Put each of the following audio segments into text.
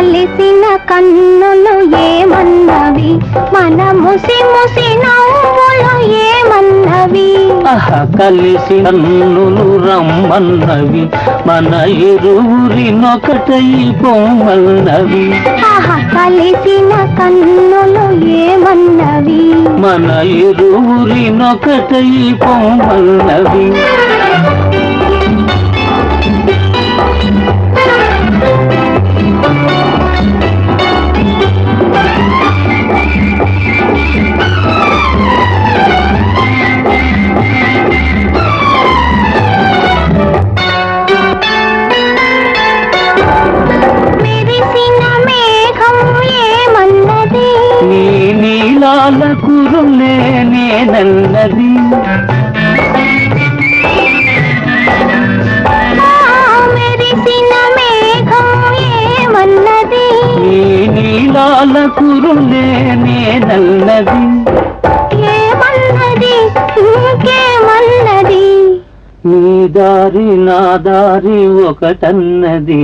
కలిసిన కన్నులు ఏమన్నవి? మన ముసి ముసి నవ్వులు ఏమన్నవి? కలిసి కన్నులు రమ్మన్నవి. మన ఇరువురినొకటై పొమ్మన్నవి కలిసిన కన్నులు ఏమన్నవి? మన ఇరువురినొకటై పొమ్మన్నవి నీలాల కురులే నేనన్నది ఆ మెరిసిన మేఘం ఏమన్నది? నీ నీలాల కురులే నేనన్నది ఏమన్నది? ఇంకేమన్నది? నీ దారి నా దారి ఒకటన్నది.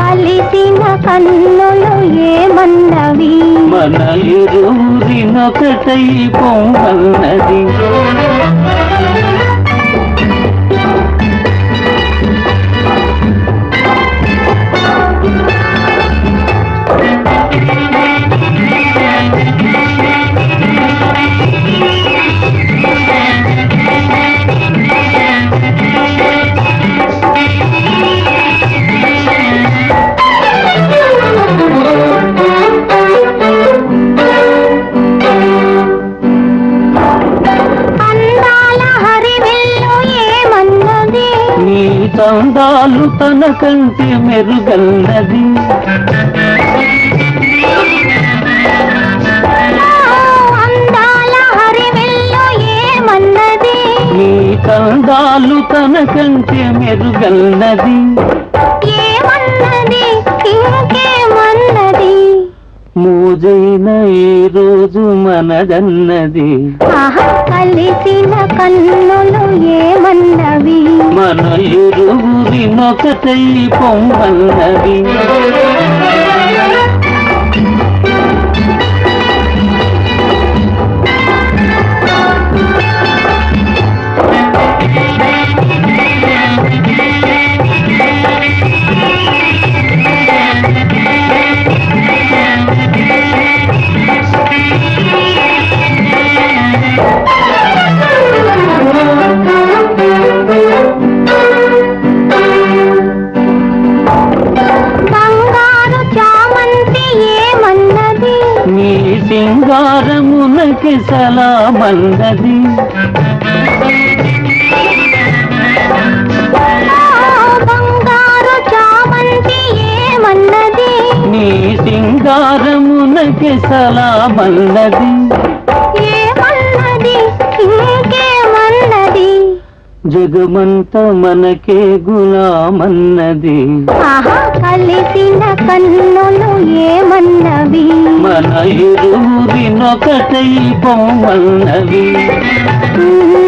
కలిసిన కన్నులు ఏమన్నవి? మన ఇరువురినొకటై పొమ్మన్నది నీ తందాలు తన కంటే నీ తందాలు తన కంటే ఇంకేమన్నది? మూజైన ఈ రోజు మనదన్నది. ఆహా కలిసిన కన్నులు ఏమన్నవి? మన ఇరువురినొకటై పొమ్మన్నది పొమ్మన్నవి సింగారమునకి సలామన్నది నీ సింగారమునకి సలామన్నది జగమంత మనకే గులామన్నది. ఆహా! కలిసిన కన్నులు ఏమన్నవి? మన ఇరువురినొకటై పొమ్మన్నది ఉమ్,